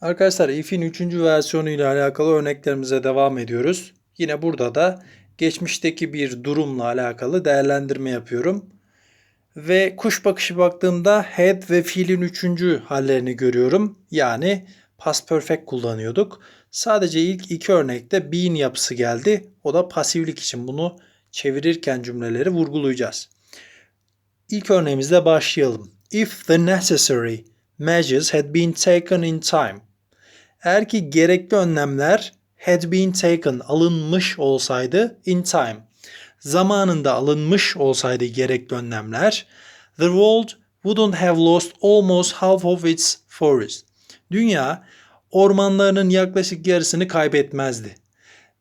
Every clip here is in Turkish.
Arkadaşlar if'in 3. versiyonu ile alakalı örneklerimize devam ediyoruz. Yine burada da geçmişteki bir durumla alakalı değerlendirme yapıyorum. Ve kuş bakışı baktığımda had ve fiilin 3. hallerini görüyorum. Yani past perfect kullanıyorduk. Sadece ilk iki örnekte being yapısı geldi. O da pasiflik için bunu çevirirken cümleleri vurgulayacağız. İlk örneğimizle başlayalım. If the necessary measures had been taken in time. Eğer ki gerekli önlemler had been taken alınmış olsaydı in time. Zamanında alınmış olsaydı gerekli önlemler the world wouldn't have lost almost half of its forest. Dünya ormanlarının yaklaşık yarısını kaybetmezdi.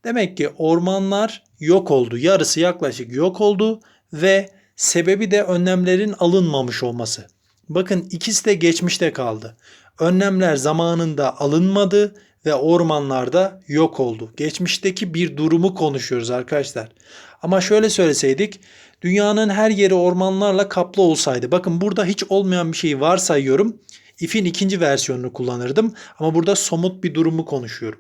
Demek ki ormanlar yok oldu. Yarısı yaklaşık yok oldu ve sebebi de önlemlerin alınmamış olması. Bakın ikisi de geçmişte kaldı. Önlemler zamanında alınmadı ve ormanlarda yok oldu. Geçmişteki bir durumu konuşuyoruz arkadaşlar. Ama şöyle söyleseydik dünyanın her yeri ormanlarla kaplı olsaydı. Bakın burada hiç olmayan bir şeyi varsayıyorum. If'in ikinci versiyonunu kullanırdım. Ama burada somut bir durumu konuşuyorum.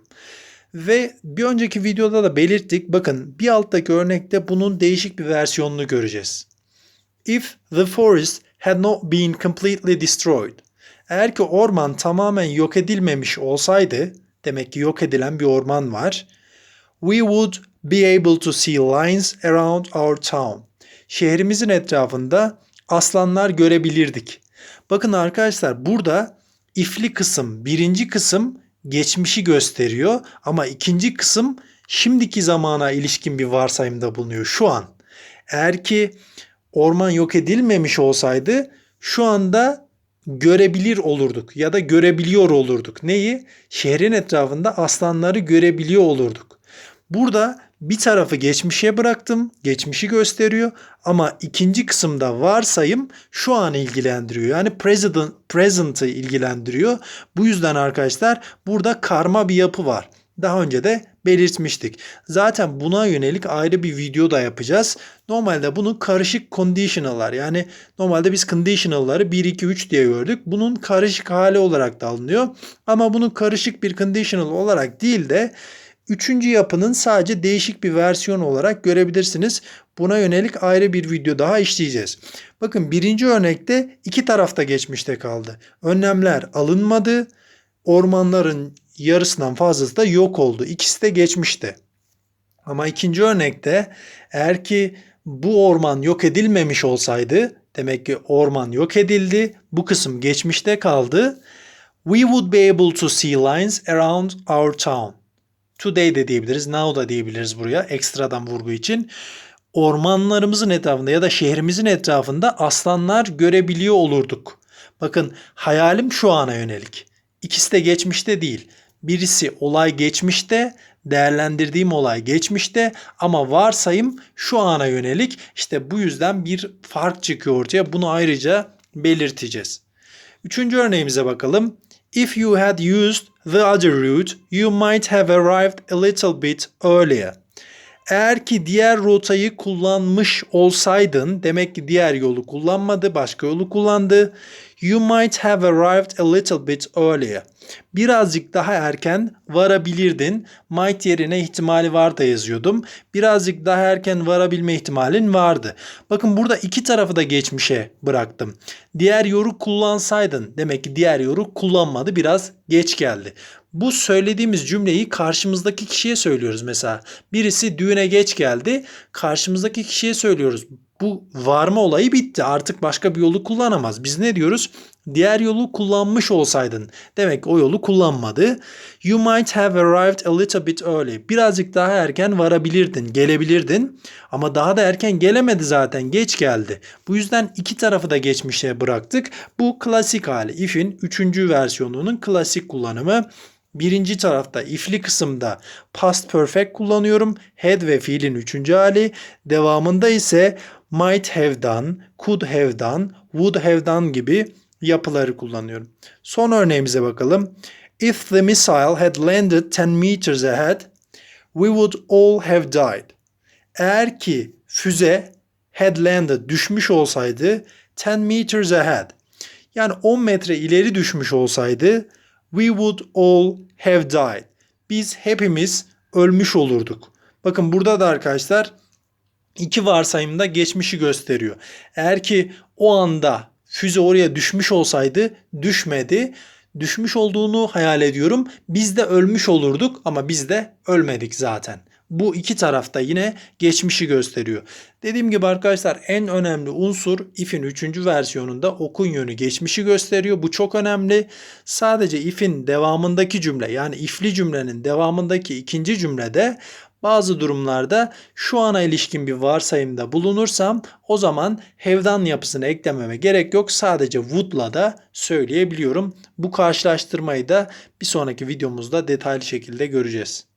Ve bir önceki videoda da belirttik. Bakın bir alttaki örnekte bunun değişik bir versiyonunu göreceğiz. If the forest had not been completely destroyed. Eğer ki orman tamamen yok edilmemiş olsaydı, demek ki yok edilen bir orman var. We would be able to see lions around our town. Şehrimizin etrafında aslanlar görebilirdik. Bakın arkadaşlar burada ifli kısım, birinci kısım geçmişi gösteriyor ama ikinci kısım şimdiki zamana ilişkin bir varsayımda bulunuyor şu an. Eğer ki orman yok edilmemiş olsaydı şu anda görebilir olurduk ya da görebiliyor olurduk. Neyi? Şehrin etrafında aslanları görebiliyor olurduk. Burada bir tarafı geçmişe bıraktım. Geçmişi gösteriyor ama ikinci kısımda varsayım şu an ilgilendiriyor. Yani present, present'ı ilgilendiriyor. Bu yüzden arkadaşlar burada karma bir yapı var. Daha önce de belirtmiştik. Zaten buna yönelik ayrı bir video da yapacağız. Normalde bunu karışık conditional'lar yani normalde biz conditional'ları 1 2 3 diye gördük. Bunun karışık hali olarak da alınıyor. Ama bunu karışık bir conditional olarak değil de Üçüncü yapının sadece değişik bir versiyon olarak görebilirsiniz. Buna yönelik ayrı bir video daha işleyeceğiz. Bakın birinci örnekte iki tarafta geçmişte kaldı. Önlemler alınmadı. Ormanların yarısından fazlası da yok oldu. İkisi de geçmişte. Ama ikinci örnekte eğer ki bu orman yok edilmemiş olsaydı demek ki orman yok edildi. Bu kısım geçmişte kaldı. We would be able to see lines around our town. Today de diyebiliriz, now da diyebiliriz buraya ekstradan vurgu için. Ormanlarımızın etrafında ya da şehrimizin etrafında aslanlar görebiliyor olurduk. Bakın hayalim şu ana yönelik. İkisi de geçmişte değil. Birisi olay geçmişte, değerlendirdiğim olay geçmişte ama varsayım şu ana yönelik. İşte bu yüzden bir fark çıkıyor ortaya. Bunu ayrıca belirteceğiz. Üçüncü örneğimize bakalım. If you had used the other route, you might have arrived a little bit earlier. Eğer ki diğer rotayı kullanmış olsaydın, demek ki diğer yolu kullanmadı, başka yolu kullandı. You might have arrived a little bit earlier. Birazcık daha erken varabilirdin. Might yerine ihtimali var da yazıyordum. Birazcık daha erken varabilme ihtimalin vardı. Bakın burada iki tarafı da geçmişe bıraktım. Diğer yoru kullansaydın demek ki diğer yoru kullanmadı. Biraz geç geldi. Bu söylediğimiz cümleyi karşımızdaki kişiye söylüyoruz mesela. Birisi düğüne geç geldi. Karşımızdaki kişiye söylüyoruz bu varma olayı bitti. Artık başka bir yolu kullanamaz. Biz ne diyoruz? Diğer yolu kullanmış olsaydın. Demek o yolu kullanmadı. You might have arrived a little bit early. Birazcık daha erken varabilirdin, gelebilirdin. Ama daha da erken gelemedi zaten. Geç geldi. Bu yüzden iki tarafı da geçmişe bıraktık. Bu klasik hali. If'in 3. versiyonunun klasik kullanımı. Birinci tarafta ifli kısımda past perfect kullanıyorum. Had ve fiilin üçüncü hali. Devamında ise might have done, could have done, would have done gibi yapıları kullanıyorum. Son örneğimize bakalım. If the missile had landed 10 meters ahead, we would all have died. Eğer ki füze had landed düşmüş olsaydı 10 meters ahead yani 10 metre ileri düşmüş olsaydı we would all have died. Biz hepimiz ölmüş olurduk. Bakın burada da arkadaşlar iki varsayımda geçmişi gösteriyor. Eğer ki o anda füze oraya düşmüş olsaydı düşmedi. Düşmüş olduğunu hayal ediyorum. Biz de ölmüş olurduk ama biz de ölmedik zaten. Bu iki tarafta yine geçmişi gösteriyor. Dediğim gibi arkadaşlar en önemli unsur if'in 3. versiyonunda okun yönü geçmişi gösteriyor. Bu çok önemli. Sadece if'in devamındaki cümle yani ifli cümlenin devamındaki ikinci cümlede bazı durumlarda şu ana ilişkin bir varsayımda bulunursam o zaman have'dan yapısını eklememe gerek yok. Sadece would'la da söyleyebiliyorum. Bu karşılaştırmayı da bir sonraki videomuzda detaylı şekilde göreceğiz.